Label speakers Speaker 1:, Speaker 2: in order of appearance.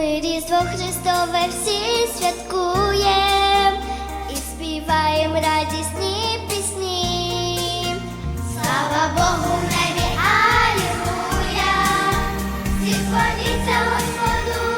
Speaker 1: Ми Різдво Христове всі святкуєм і співаємо радісні пісні. Слава Богу, в небі, алілуя, зі Господу.